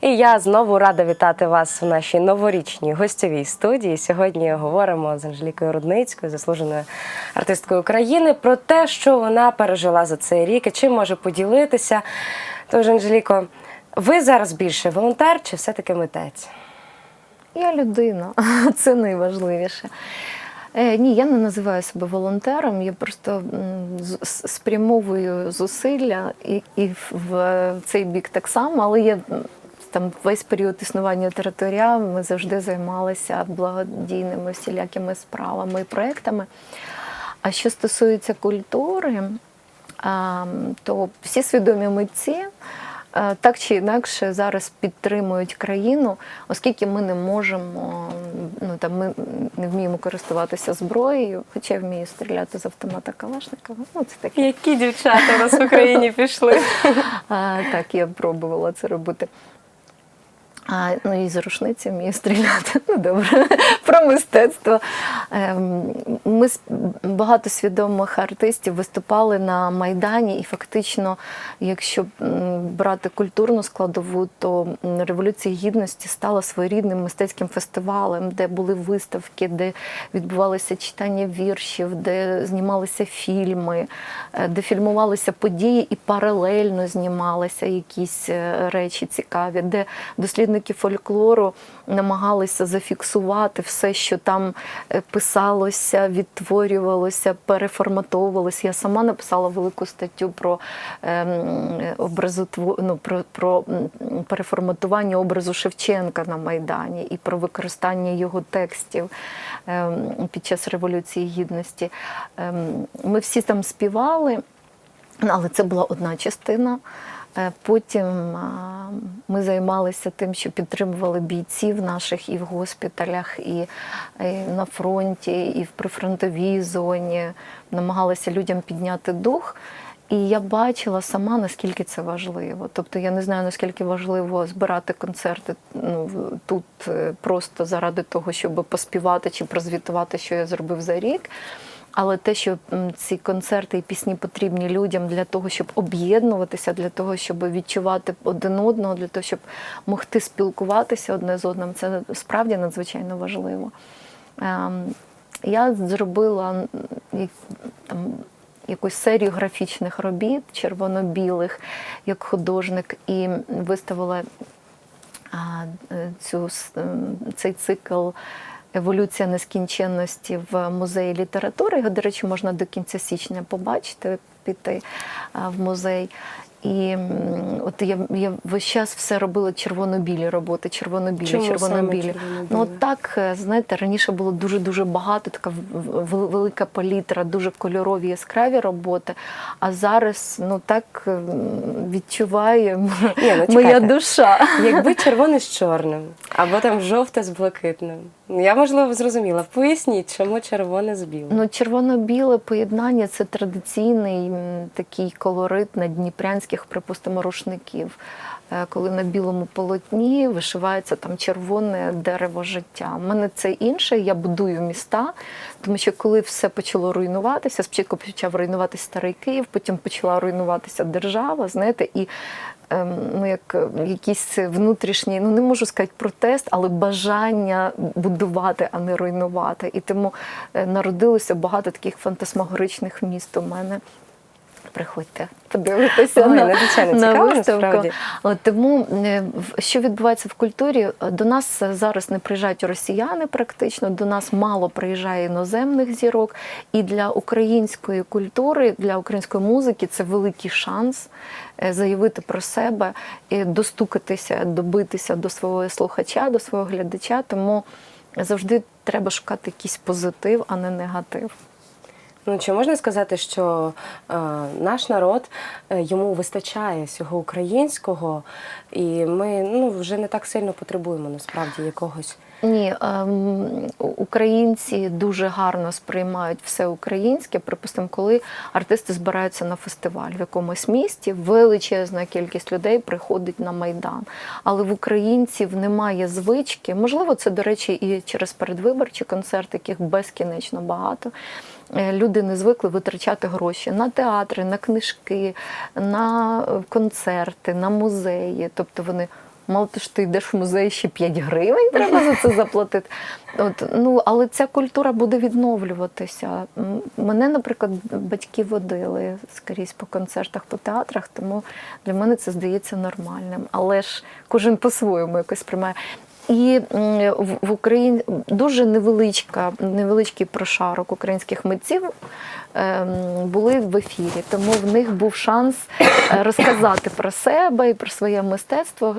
І я знову рада вітати вас в нашій новорічній гостьовій студії. Сьогодні говоримо з Анжелікою Рудницькою, заслуженою артисткою України, про те, що вона пережила за цей рік і чим може поділитися. Тож, Анжеліко, ви зараз більше волонтер чи все-таки митець? Я людина, це найважливіше. Е, ні, я не називаю себе волонтером, я просто спрямовую зусилля і, і в- цей бік так само, але я там весь період існування територія ми завжди займалися благодійними всілякими справами і проектами. А що стосується культури, то всі свідомі митці е, так чи інакше зараз підтримують країну, оскільки ми не можемо, ну там ми не вміємо користуватися зброєю, хоча я вмію стріляти з автомата Калашникова. Ну це таке. Які дівчата у нас в Україні пішли? Так, я пробувала це робити. А, ну і з рушниці вмію стріляти. Ну добре, про мистецтво. Ем, Ми багато свідомих артистів виступали на Майдані, і фактично, якщо брати культурну складову, то Революція Гідності стала своєрідним мистецьким фестивалем, де були виставки, де відбувалося читання віршів, де знімалися фільми, е, де фільмувалися події і паралельно знімалися якісь е, речі цікаві, де дослідники фольклору намагалися зафіксувати все, що там е, писалося, відтворювалося, переформатовувалося. Я сама написала велику статтю про ем, образотво, ну, про, про переформатування образу Шевченка на Майдані і про використання його текстів ем, під час Революції Гідності. Ем, Ми всі там співали. Але це була одна частина. Е, Потім ми займалися тим, що підтримували бійців наших і в госпіталях, і, і на фронті, і в прифронтовій зоні, намагалися людям підняти дух. І я бачила сама, наскільки це важливо. Тобто я не знаю, наскільки важливо збирати концерти ну, тут е, просто заради того, щоб поспівати чи прозвітувати, що я зробив за рік. Але те, що ці концерти і пісні потрібні людям для того, щоб об'єднуватися, для того, щоб відчувати один одного, для того, щоб могти спілкуватися одне з одним, це справді надзвичайно важливо. Ем, Я зробила там, якусь серію графічних робіт, червоно-білих, як художник, і виставила е, цю, цей цикл Еволюція нескінченності в музеї літератури. Його, до речі, можна до кінця січня побачити, піти в музей. І от я, я весь час все робила червоно-білі роботи, червоно-білі, червоно-білі. червоно-білі? Ну от так, е, знаєте, раніше було дуже-дуже багато, така велика палітра, дуже кольорові, яскраві роботи. А зараз ну так відчуває Ні, ну, моя душа. Якби червоне з чорним, або там жовте з блакитним. Я, можливо, зрозуміла. Поясніть, чому червоне з білим. Ну, червоно-біле поєднання це традиційний такий колорит наддніпрянських, припустимо, рушників. Е, Коли на білому полотні вишивається там червоне дерево життя. У мене це інше. Я будую міста, тому що коли все почало руйнуватися, спочатку почав руйнуватися старий Київ, потім почала руйнуватися держава, знаєте, і ну, як якісь якийсь внутрішній, ну не можу сказати протест, але бажання будувати, а не руйнувати. І тому е, народилося багато таких фантасмагоричних міст у мене. Приходьте, подивитися Ой, на, надзвичайно на цікаво, виставку. насправді. Тому е, що відбувається в культурі? Е, До нас зараз не приїжджають росіяни, практично до нас мало приїжджає іноземних зірок. І для української культури, для української музики це великий шанс е, заявити про себе, достукатися, добитися до свого слухача, до свого глядача. Тому завжди треба шукати якийсь позитив, а не негатив. Ну чи можна сказати, що е, наш народ е, йому вистачає всього українського, і ми ну вже не так сильно потребуємо насправді якогось. Ні, ем, українці дуже гарно сприймають все українське. Припустимо, коли артисти збираються на фестиваль в якомусь місті, величезна кількість людей приходить на майдан. Але в українців немає звички. Можливо, це до речі, і через передвиборчі концерти, яких безкінечно багато. Е, Люди не звикли витрачати гроші на театри, на книжки, на е, концерти, на музеї. Тобто вони Мало того, що ти йдеш в музей, ще 5 гривень треба за це заплатити. От, ну, але ця культура буде відновлюватися. Мене, наприклад, батьки водили скрізь по концертах, по театрах, тому для мене це здається нормальним. Але ж кожен по-своєму якось приймає. І в Україні дуже невеличка, невеличкий прошарок українських митців ем, були в ефірі, тому в них був шанс е, розказати про себе і про своє мистецтво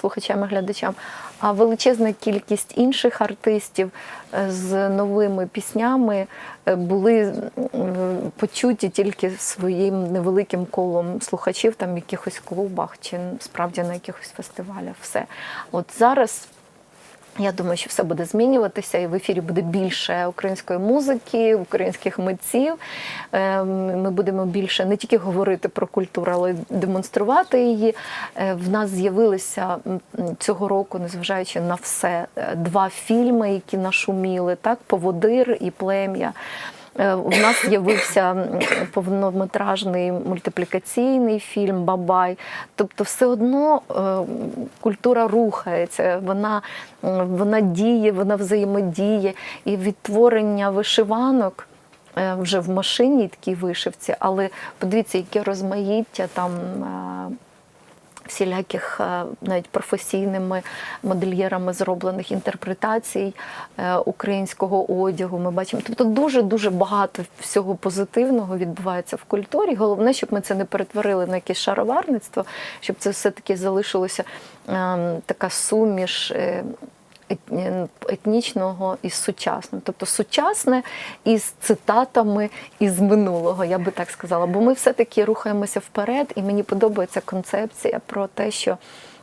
слухачам і глядачам. А величезна кількість інших артистів е, з новими піснями е, були почуті тільки своїм невеликим колом слухачів, там в якихось клубах чи справді на якихось фестивалях. Все. От зараз. Я думаю, що все буде змінюватися, і в ефірі буде більше української музики, українських митців. Ем, Ми будемо більше не тільки говорити про культуру, але й демонструвати її. Е, В нас з'явилися цього року, незважаючи на все, е, два фільми, які нашуміли, так, Поводир і Плем'я. Е, У нас з'явився повнометражний мультиплікаційний фільм Бабай. Тобто, все одно е, культура рухається, вона, вона діє, вона взаємодіє. І відтворення вишиванок е, вже в машині такій вишивці, але подивіться, яке розмаїття там. Е, Всіляких е, навіть професійними модельєрами зроблених інтерпретацій е, українського одягу. Ми бачимо, тобто дуже дуже багато всього позитивного відбувається в культурі. Головне, щоб ми це не перетворили на якесь шароварництво, щоб це все таки залишилося ем, така суміш. Ет- етнічного із сучасного, тобто сучасне із цитатами із минулого, я би так сказала. Бо ми все-таки рухаємося вперед, і мені подобається концепція про те, що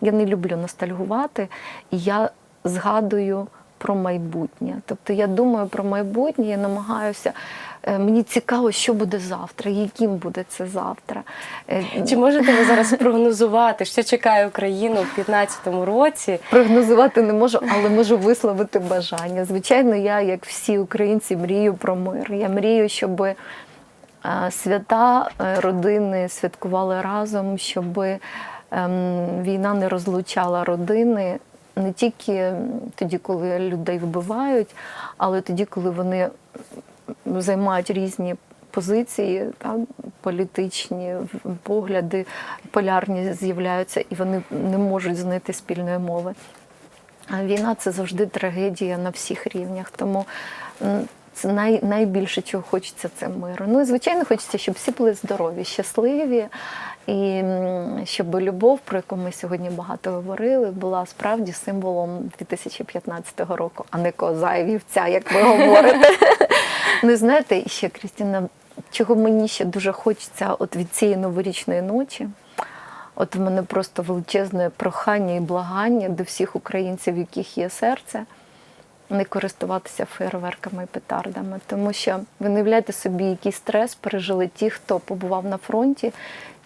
я не люблю ностальгувати, і я згадую про майбутнє. Тобто я думаю про майбутнє, я намагаюся. е, Мені цікаво, що буде завтра, яким буде це завтра. Е, Чи можете ви зараз прогнозувати, що чекає Україну в 2015 році? Прогнозувати не можу, але можу висловити бажання. Звичайно, я, як всі українці, мрію про мир. Я мрію, щоб е, свята родини святкували разом, щоб ем, війна не розлучала родини не тільки тоді, коли людей вбивають, але тоді, коли вони займають різні позиції, та, політичні погляди, полярні з'являються, і вони не можуть знайти спільної мови. А війна це завжди трагедія на всіх рівнях. Тому це най, найбільше чого хочеться це миру. Ну і звичайно, хочеться, щоб всі були здорові, щасливі, і щоб любов, про яку ми сьогодні багато говорили, була справді символом 2015 року, а не коза і вівця, як ви говорите. Ну, знаєте, ще Крістіна, чого мені ще дуже хочеться от від цієї новорічної ночі. От в мене просто величезне прохання і благання до всіх українців, в яких є серце, не користуватися фейерверками і петардами. Тому що ви не собі, який стрес пережили ті, хто побував на фронті,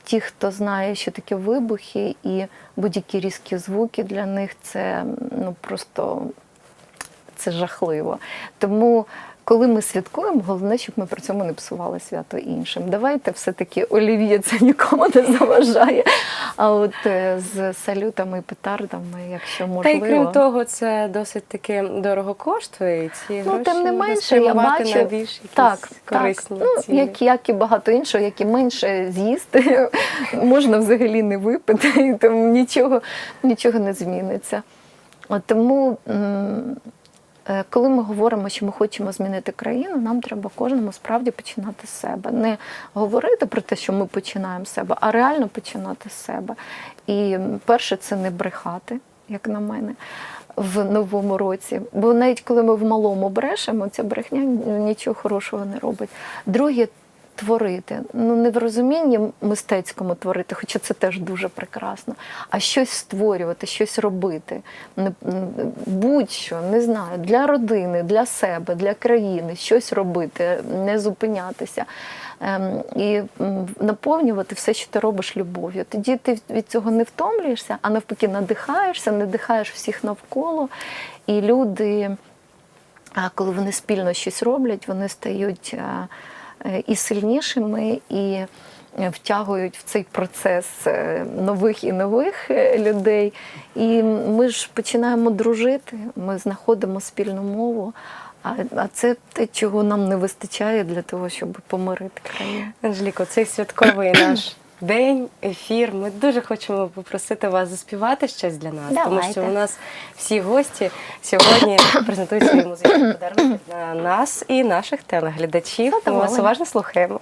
ті, хто знає, що таке вибухи, і будь-які різкі звуки для них це ну просто це жахливо. Тому, коли ми святкуємо, головне, щоб ми при цьому не псували свято іншим. Давайте все-таки олів'є це нікому не заважає. А от е, з салютами і петардами, якщо Та можливо. й крім того, це досить таки дорого коштує. І ці Ну, гроші тим не менше, я бачу, на більш якісь так, корисні так. Ну, як, як і багато іншого, як і менше з'їсти, можна взагалі не випити, і тому нічого, нічого не зміниться. От тому, коли ми говоримо, що ми хочемо змінити країну, нам треба кожному справді починати з себе. Не говорити про те, що ми починаємо з себе, а реально починати з себе. І перше, це не брехати, як на мене. В новому році, бо навіть коли ми в малому брешемо, ця брехня нічого хорошого не робить. Друге творити. Ну не в розумінні мистецькому творити, хоча це теж дуже прекрасно, а щось створювати, щось робити. Будь-що, не знаю, для родини, для себе, для країни, щось робити, не зупинятися. Ем, І наповнювати все, що ти робиш любов'ю. Тоді ти від цього не втомлюєшся, а навпаки, надихаєшся, надихаєш всіх навколо. І люди, коли вони спільно щось роблять, вони стають і сильнішими, і е, втягують в цей процес е, нових і нових е, людей. І ми ж починаємо дружити, ми знаходимо спільну мову. А, а це те, чого нам не вистачає для того, щоб помирити країну. Анжеліко, цей святковий наш день, ефір. Ми дуже хочемо попросити вас заспівати щось для нас, тому що у нас всі гості сьогодні презентують свої музичні подарунки для нас і наших телеглядачів. Ми вас уважно слухаємо.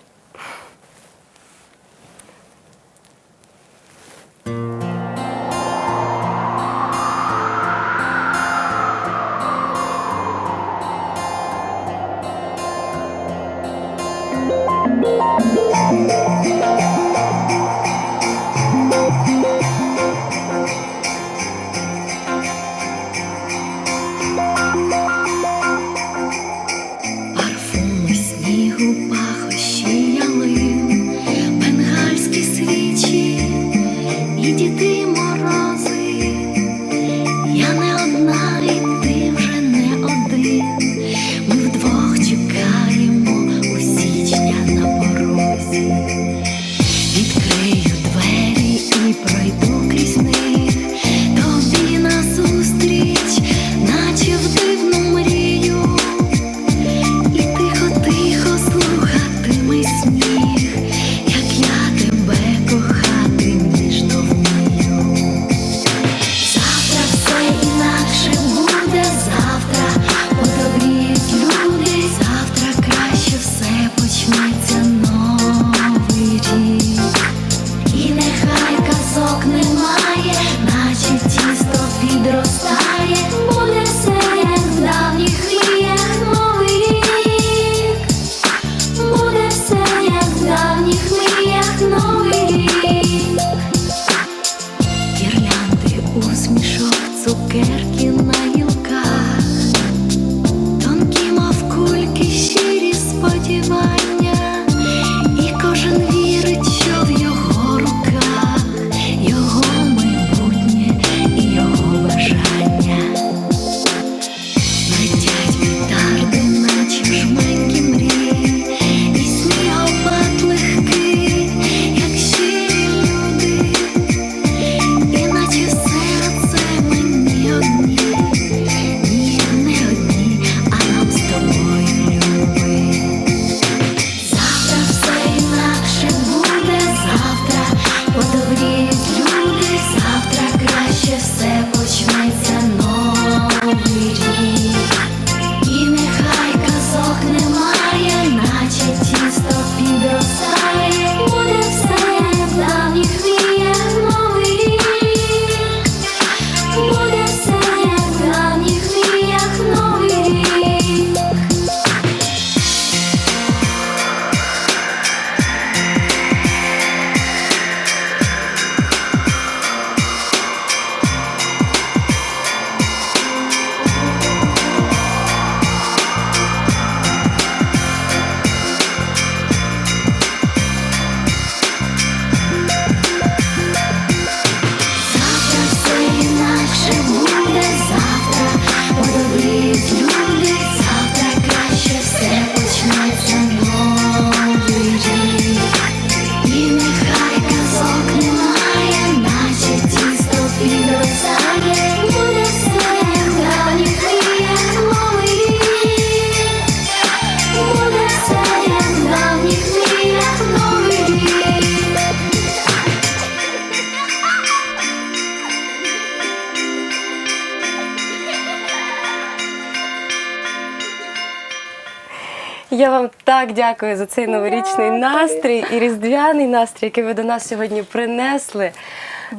Я вам так дякую за цей новорічний настрій і різдвяний настрій, який ви до нас сьогодні принесли.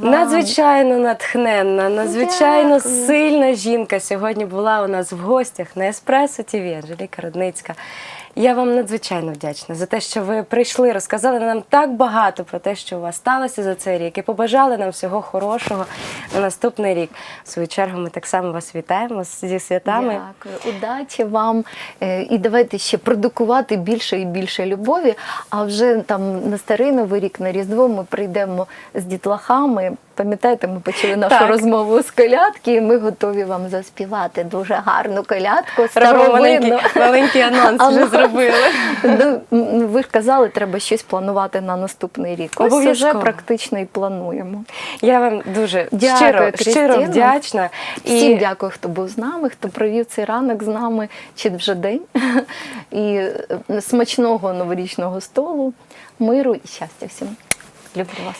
Надзвичайно натхненна, надзвичайно Дякую. сильна жінка сьогодні була у нас в гостях на Еспресо ТВ Анжеліка Родницька. Я вам надзвичайно вдячна за те, що ви прийшли, розказали нам так багато про те, що у вас сталося за цей рік, і побажали нам всього хорошого на наступний рік. В свою чергу ми так само вас вітаємо зі святами. Дякую, удачі вам. Е, І давайте ще продукувати більше і більше любові. А вже там на старий новий рік, на Різдво ми прийдемо з дітлахами, пам'ятаєте, ми почали нашу Так. розмову з колядки, і ми готові вам заспівати дуже гарну колядку, маленький, маленький анонс вже зробили. Ну, ви ж казали, треба щось планувати на наступний рік. Ось вже практично і плануємо. Я вам дуже Дякую, щиро, щиро вдячна. Всім дякую, хто був з нами, хто провів цей ранок з нами, чи вже день. І е, смачного новорічного столу, миру і щастя всім. Люблю вас.